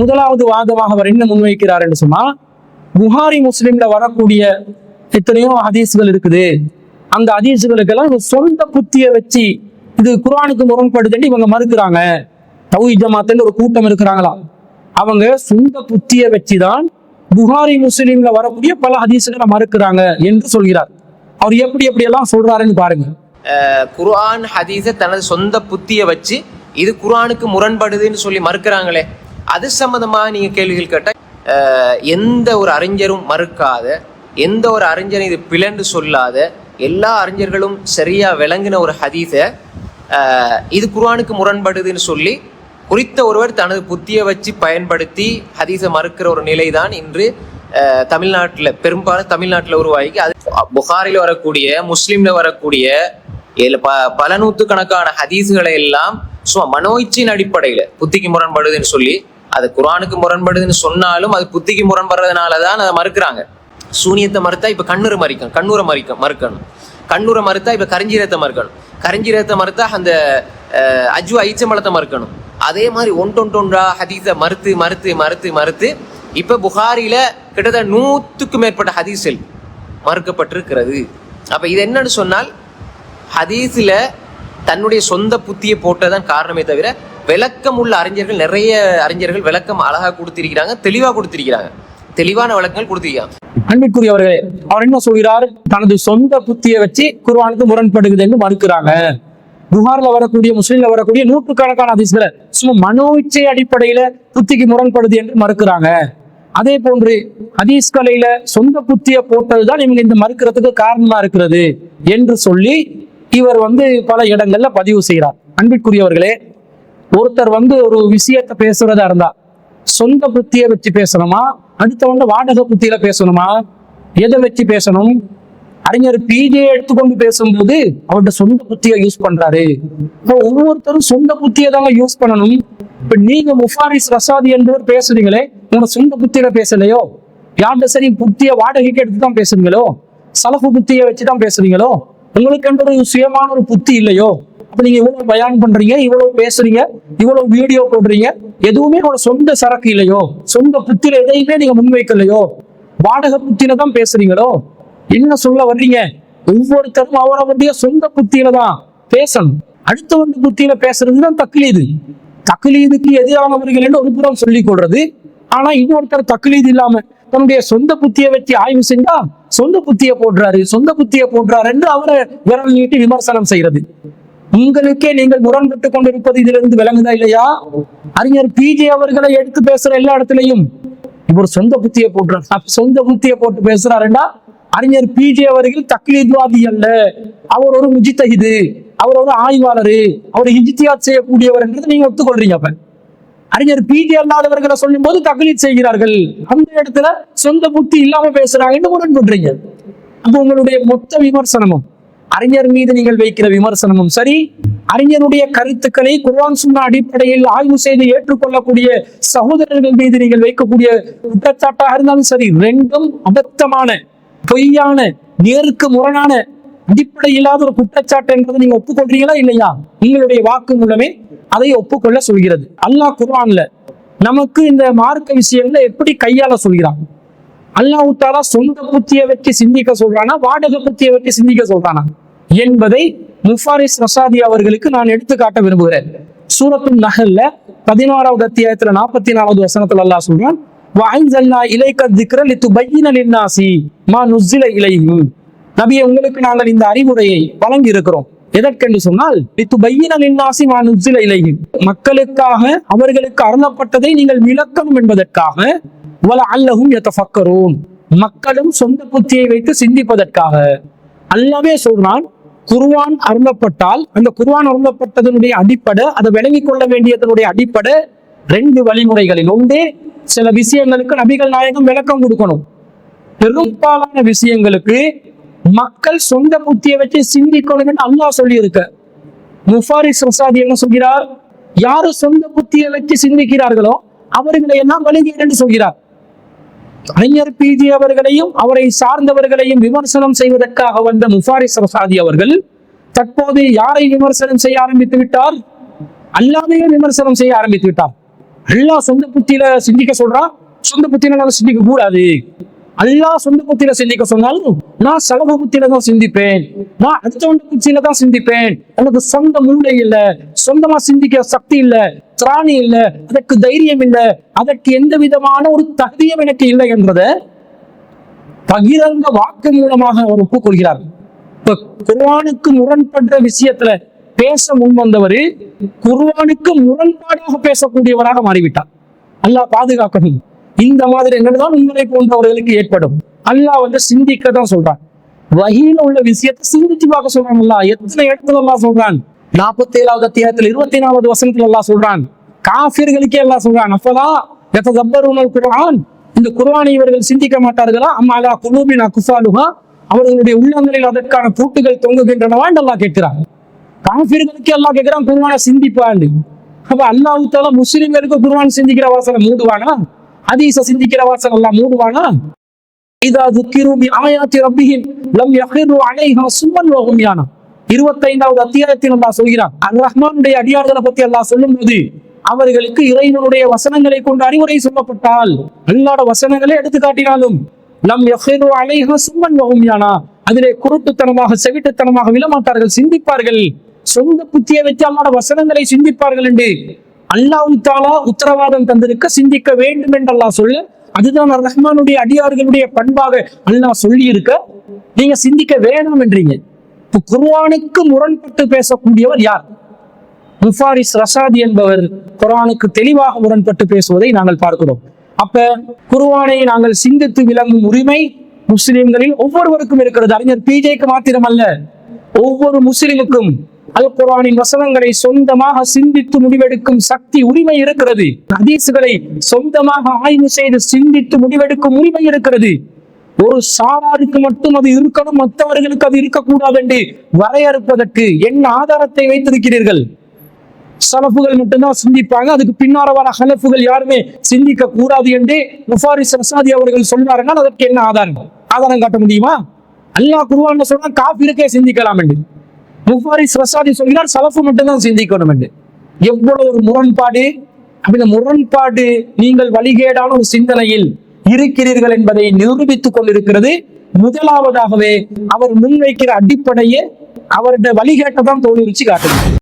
முதலாவது வாதமாக அவர் என்ன முன்வைக்கிறார் என்று சொன்னா புகாரி முஸ்லிம்ல வரக்கூடிய எத்தனையோ ஹதீஸ்கள் இருக்குது. அந்த ஹதீஸ்களுக்கெல்லாம் சொந்த புத்திய வச்சு இது குரானுக்கு முரண்படுதுன்னு இவங்க மறுக்கிறாங்க. தௌஹி ஜமாத்தில் ஒரு கூட்டம் இருக்கிறாங்களா? அவங்க சொந்த புத்திய வச்சுதான் புகாரி முஸ்லீம்ல வரக்கூடிய பல ஹதீசுகளை மறுக்கிறாங்க என்று சொல்கிறார். அவர் எப்படி எப்படி எல்லாம் சொல்றாருன்னு பாருங்க. குர்ஆன் ஹதீஸை தனது சொந்த புத்தியை வச்சு இது குரானுக்கு முரண்படுதுன்னு சொல்லி மறுக்கிறாங்களே. அது சம்மந்தமாக நீங்கள் கேள்விகள் கேட்டால் எந்த ஒரு அறிஞரும் மறுக்காத எந்த ஒரு அறிஞரும் இது பிளண்டு சொல்லாத எல்லா அறிஞர்களும் சரியாக விளங்கின ஒரு ஹதீஸை இது குர்ஆனுக்கு முரண்படுதுன்னு சொல்லி குறித்த ஒருவர் தனது புத்தியை வச்சு பயன்படுத்தி ஹதீஸை மறுக்கிற ஒரு நிலை தான் இன்று தமிழ்நாட்டில் பெரும்பாலும் தமிழ்நாட்டில் உருவாகி அது புகாரில் வரக்கூடிய முஸ்லீமில் வரக்கூடிய ப பல நூற்றுக்கணக்கான ஹதீஸுகளை எல்லாம் சும்மா மனோய்ச்சியின் அடிப்படையில் புத்திக்கு முரண்படுதுன்னு சொல்லி அது குரானுக்கு முரண்படுதுன்னு சொன்னாலும் அது புத்திக்கு முரண்படுறதுனால தான் அதை மறுக்கிறாங்க. சூனியத்தை மறுத்தா இப்போ கண்ணுரை மறிக்கணும் கண்ணூரை மறிக்க மறுக்கணும். கண்ணூரை மறுத்தா இப்போ கரிஞ்சீரத்தை மறுக்கணும். கரிஞ்சீரத்தை மறுத்தா அந்த அஜு அஜ்வா ஈச்சம்பழத்தை மறுக்கணும். அதே மாதிரி ஒன்றொன்றொன்றா ஹதீஸை மறுத்து மறுத்து மறுத்து மறுத்து இப்போ புகாரியில் கிட்டத்தட்ட நூற்றுக்கும் மேற்பட்ட ஹதீஸில் மறுக்கப்பட்டிருக்கிறது. அப்போ இது என்னன்னு சொன்னால் ஹதீஸில் தன்னுடைய சொந்த புத்தியை போட்டதான் காரணமே தவிர விளக்கம் உள்ள அறிஞர்கள் நிறைய அறிஞர்கள் விளக்கம் அழகா கொடுத்திருக்கிறாங்க தெளிவா கொடுத்திருக்கிறாங்க. தெளிவான விளக்கங்கள் கொடுத்திருக்காங்க. அன்பிற்குரியவர்களே அவர் என்ன சொல்கிறார்? தனது சொந்த புத்தியை வச்சு குர்ஆனுக்கு முரண்படுகிறது என்று மறுக்கிறாங்க. புகார்ல வரக்கூடிய முஸ்லீம்ல வரக்கூடிய நூற்றுக்கணக்கான ஹதீஸ்களை சும்மா மனோ இச்சை அடிப்படையில புத்திக்கு முரண்படுது என்று மறுக்கிறாங்க. அதே போன்று ஹதீஸ் கலையில சொந்த புத்திய போட்டதுதான் இவங்க இந்த மறுக்கிறதுக்கு காரணமா இருக்கிறது என்று சொல்லி இவர் வந்து பல இடங்கள்ல பதிவு செய்கிறார் அன்பிற்குரியவர்களே ஒருத்தர் வந்து ஒரு விஷயத்தை பேசுறதா இருந்தா சொந்த புத்தியை வச்சு பேசணுமா? அடுத்தவங்க வாடகை புத்தியில பேசணுமா? எதை வச்சு பேசணும்? அறிஞர் பிஜே எடுத்துக்கொண்டு பேசும்போது அவர்கிட்ட சொந்த புத்தியை யூஸ் பண்றாரு. இப்போ ஒவ்வொருத்தரும் சொந்த புத்தியை தாங்க யூஸ் பண்ணணும். இப்ப நீங்க முஃபாரிஸ் ரசாதி என்பவர் பேசுறீங்களே உங்களோட சொந்த புத்தியில பேசலையோ? யார்கிட்ட சரி புத்திய வாடகைக்கு எடுத்து தான் பேசுறீங்களோ? சலப்பு புத்தியை வச்சு தான் பேசுறீங்களோ? உங்களுக்கு என்ற ஒரு சுயமான ஒரு புத்தி இல்லையோ அப்ப நீங்க இவ்வளவு பயான் பண்றீங்க இவ்வளவு பேசுறீங்க இவ்வளவு வீடியோ போடுறீங்க எதுவுமே உங்களோட சொந்த சரக்கு இல்லையோ சொந்த புத்தியில எதையுமே நீங்க முன்வைக்கலையோ வாடக புத்தியில தான் பேசுறீங்களோ என்ன சொல்ல வர்றீங்க? ஒவ்வொருத்தரும் அவரவருடைய சொந்த புத்தியில தான் பேசணும். அடுத்தவங்க புத்தியில பேசுறது தான் தக்லீது. தக்லீதுக்கு எதிரானவர்கள் என்று ஒரு புறம் சொல்லிக் கொள்றது. ஆனா இன்னொருத்தர் தக்லீது இல்லாம தன்னுடைய சொந்த புத்தியை வச்சு ஆய்வு செஞ்சா சொந்த புத்தியை போடுறாரு. சொந்த புத்தியை போடுறாரு என்று அவரை விரல் நீட்டி விமர்சனம் செய்யறது உங்களுக்கே நீங்கள் முரண்பட்டுக் கொண்டிருப்பது இதிலிருந்து விளங்குதா இல்லையா? அறிஞர் பிஜே அவர்களை எடுத்து பேசுற எல்லா இடத்துலயும் இவர் சொந்த புத்தியை போடுறார். சொந்த புத்தியை போட்டு பேசுறாருன்னா அறிஞர் பிஜே அவர்கள் தக்லீத்வாதி அல்ல. அவர் ஒரு முஜித்தஹிது. அவர் ஒரு ஆய்வாளர். அவர் இஜித்தியாத் செய்யக்கூடியவர் என்றது நீங்க ஒத்துக்கொள்றீங்க அப்ப. அறிஞர் பீதி அல்லாதவர்களை சொல்லும் போது தகலீத் செய்கிறார்கள். அந்த இடத்துல சொந்த புத்தி இல்லாம பேசுறாங்கன்னு முரண்படுறீங்க அப்ப உங்களுடைய மொத்த விமர்சனமும். அறிஞர் மீது நீங்கள் வைக்கிற விமர்சனமும் சரி. அறிஞருடைய கருத்துக்களை குர்வான் சுன்னா அடிப்படையில் ஆய்வு செய்து ஏற்றுக்கொள்ளக்கூடிய சகோதரர்கள் மீது நீங்கள் வைக்கக்கூடிய குற்றச்சாட்டாக இருந்தாலும் சரி ரெண்டும் அபத்தமான பொய்யான நேருக்கு முரணான அடிப்படை இல்லாத ஒரு குற்றச்சாட்டு என்பதை நீங்க ஒப்புக்கொள்றீங்களா இல்லையா? உங்களுடைய வாக்கு மூலமே அதை ஒப்புக்கொள்ள சொல்கிறது. அல்லாஹ் குர்ஆன்ல நமக்கு இந்த மார்க்க விஷயங்களை எப்படி கையாள சொல்கிறான்? அல்லாஹ் தாலா சொந்த புத்தியை வச்சு சிந்திக்க சொல்றானா? வாடகை புத்தியை வச்சு சிந்திக்க சொல்றானா? என்பதை முஃபாரிஸ் ரசாதி அவர்களுக்கு நான் எடுத்து காட்ட விரும்புகிறேன். சூரத்தும் நகல்ல பதினாறாவது அத்தியாயத்துல நாற்பத்தி நாலாவது வசனத்துல அல்லாஹ் சொல்றான் வஅன்சல்னா இலைக்க திக்ர லித்துபய்யின நின்னாசி மா நுஸ்ஸில இலையும் நபியை உங்களுக்கு நாங்கள் இந்த அறிவுரையை வழங்கி இருக்கிறோம் எதற்கென்று சொன்னால் மக்களுக்காக அவர்களுக்கு அருளப்பட்டதை நீங்கள் விளக்கணும் என்பதற்காக வல அல்லஹும் யதஃபக்கரூன். மக்களும் சொந்த புத்தியை வைத்து சிந்திப்பதற்காக. அல்லாவே சொல்றான் குருவான் அருளப்பட்டால் அந்த குருவான் அருளப்பட்டதனுடைய அடிப்படை அதை விளங்கிக் கொள்ள வேண்டியதனுடைய அடிப்படை ரெண்டு வழிமுறைகளில் ஒன்றே சில விஷயங்களுக்கு நபிகள் நாயகம் விளக்கம் கொடுக்கணும். பெரும்பாலான விஷயங்களுக்கு மக்கள் சொந்த புத்தியை வச்சு சிந்திக்கணும் என்று அல்லாஹ் சொல்லி இருக்க முஃபாரிஸ் ரசாதி என்ன சொல்கிறார்? யாரு சொந்த புத்தியை வச்சு சிந்திக்கிறார்களோ அவர்களை எல்லாம் வழிகேடு என்று சொல்கிறார். அறிஞர் பிஜி அவர்களையும் அவரை சார்ந்தவர்களையும் விமர்சனம் செய்வதற்காக வந்த முஃபாரிஸ் ரசாதி அவர்கள் தற்போது யாரை விமர்சனம் செய்ய ஆரம்பித்து விட்டார்? அல்லாமையே விமர்சனம் செய்ய ஆரம்பித்து விட்டார். அல்லாஹ் சொந்த புத்தியில சிந்திக்க சொல்றா? சொந்த புத்தியில சிந்திக்க கூடாது. அல்லாஹ் சொந்த புத்தியில சிந்திக்க சொன்னாலும் நான் சலப புத்தியில தான் சிந்திப்பேன். நான் அடுத்தவன் புத்தியில தான் சிந்திப்பேன். எனக்கு சொந்த மூளை இல்ல. சொந்தமா சிந்திக்க சக்தி இல்ல. திராணி இல்ல. அதற்கு தைரியம் இல்ல. அதற்கு எந்த விதமான ஒரு தகுதியும் எனக்கு இல்லை என்றதை பகிரங்க வாக்கு மூலமாக அவர் ஒப்புக்கொள்கிறார். இப்ப குர்ஆனுக்கு முரண்பட்ட விஷயத்துல பேச முன் வந்தவர் முரண்பாடாக பேசக்கூடியவராக மாறிவிட்டார். அல்லாஹ் பாதுகாக்கணும். இந்த மாதிரி என்னதான் உங்களை போன்றவர்களுக்கு ஏற்படும். அல்லாஹ் வந்து சிந்திக்க தான் சொல்றான். வகையில உள்ள விஷயத்தை சிந்திச்சு பார்க்க சொல்றான் அல்லா எத்தனை இடத்துல எல்லாம் சொல்றான்? நாற்பத்தி ஏழாவது அத்தியாயத்தில் இருபத்தி நாலாவது வசனத்துல எல்லாம் சொல்றான். காஃபிர்களுக்கே எல்லாம் சொல்றான் அப்பதான் எத்ததப்பருணல் குரான் இந்த குர்வானை இவர்கள் சிந்திக்க மாட்டார்களா? அம்மாலா குலூபினா குஃபாலுஹா? அவர்களுடைய உள்ளங்களில் அதற்கான பூட்டுகள் தொங்குகின்றனவா என்று அல்லாஹ் கேட்கிறான். காஃபிர்களுக்கு அல்லாஹ் கேட்கிறான் குர்ஆனை சிந்திப்பான்னு அப்ப அல்லாஹ் தாலா முஸ்லிம்களுக்கு குருவான் சிந்திக்கிற வாசலை மூடுவானா? அதீச சிந்திக்கிற வாசல் எல்லாம் மூடுவானா? இதா துக்கிரு பி ஆயாத்தி ரப்பிஹிம் லம் யஹிரு அலைஹா சும்மன் வ உம்யானா 25வது அத்தியாயத்தில் அல்லா சொல்கிறான் அர் ரஹ்மானுடைய அடியார்களை பத்தி அல்லாஹ் சொல்லும்போது அவர்களுக்கு இறைவனுடைய வசனங்களை கொண்டு அறிவுரை சொல்லப்பட்டால் அல்லாட வசனங்களை எடுத்து காட்டினாலும் லம் யஹிரு அலைஹா சும்மன் வ உம்யானா அதிலே குருட்டுத்தனமாக செவிட்டுத்தனமாக விழமாட்டார்கள் சிந்திப்பார்கள். சொந்த புத்தியை வச்சு அல்லாட வசனங்களை சிந்திப்பார்கள் என்று அல்லாஹ் தாலா உத்தரவாதம் தந்திருக்க சிந்திக்க வேண்டும் என்று அல்லாஹ் சொல்ல அதுதான் ரஹ்மானுடைய அடியார்களுடைய பண்பாக அல்லாஹ் சொல்லி இருக்க நீங்க சிந்திக்க வேணாம் என்றீங்க. இப்போ குர்வானுக்கு முரண்பட்டு பேசக்கூடியவர் யார்? முஃபாரிஸ் ரசாதி என்பவர் குரானுக்கு தெளிவாக முரண்பட்டு பேசுவதை நாங்கள் பார்க்கிறோம். அப்ப குர்வானை நாங்கள் சிந்தித்து விளங்கும் உரிமை முஸ்லிம்களில் ஒவ்வொருவருக்கும் இருக்கிறது. அறிஞர் பிஜேக்கு மாத்திரமல்ல ஒவ்வொரு முஸ்லிமுக்கும் அல் குரானின் வசனங்களை சொந்தமாக சிந்தித்து முடிவெடுக்கும் சக்தி உரிமை இருக்கிறது. ஹதீசுகளை சொந்தமாக ஆய்வு செய்து சிந்தித்து முடிவெடுக்கும் உரிமை இருக்கிறது. ஒரு சாராருக்கு மட்டும் அது இருக்கணும் மற்றவர்களுக்கு அது இருக்கக்கூடாது என்று வரையறுப்பதற்கு என்ன ஆதாரத்தை வைத்திருக்கிறீர்கள்? சலப்புகள் மட்டும்தான் சிந்திப்பாங்க அதுக்கு பின்னார வர ஹலப்புகள் யாருமே சிந்திக்க கூடாது என்று முஃபாரிஸ் ரசாதி அவர்கள் சொன்னாருன்னா அதற்கு என்ன ஆதாரம்? ஆதாரம் காட்ட முடியுமா? அல்லாஹ் குருவான் சொன்னா காஃபிருக்கே சிந்திக்கலாம் என்று. முஃபாரிஸ் ரசாதி சொல்கிறார் சலஃபு மட்டும்தான் சிந்திக்கணும் என்று எவ்வளவு ஒரு முரண்பாடு? அப்ப இந்த முரண்பாடு நீங்கள் வழிகேடான ஒரு சிந்தனையில் இருக்கிறீர்கள் என்பதை நிரூபித்துக் கொண்டிருக்கிறது. முதலாவதாகவே அவர் முன்வைக்கிற அடிப்படையே அவருடைய வழிகேட்டை தான் தோல்வி காட்டுது.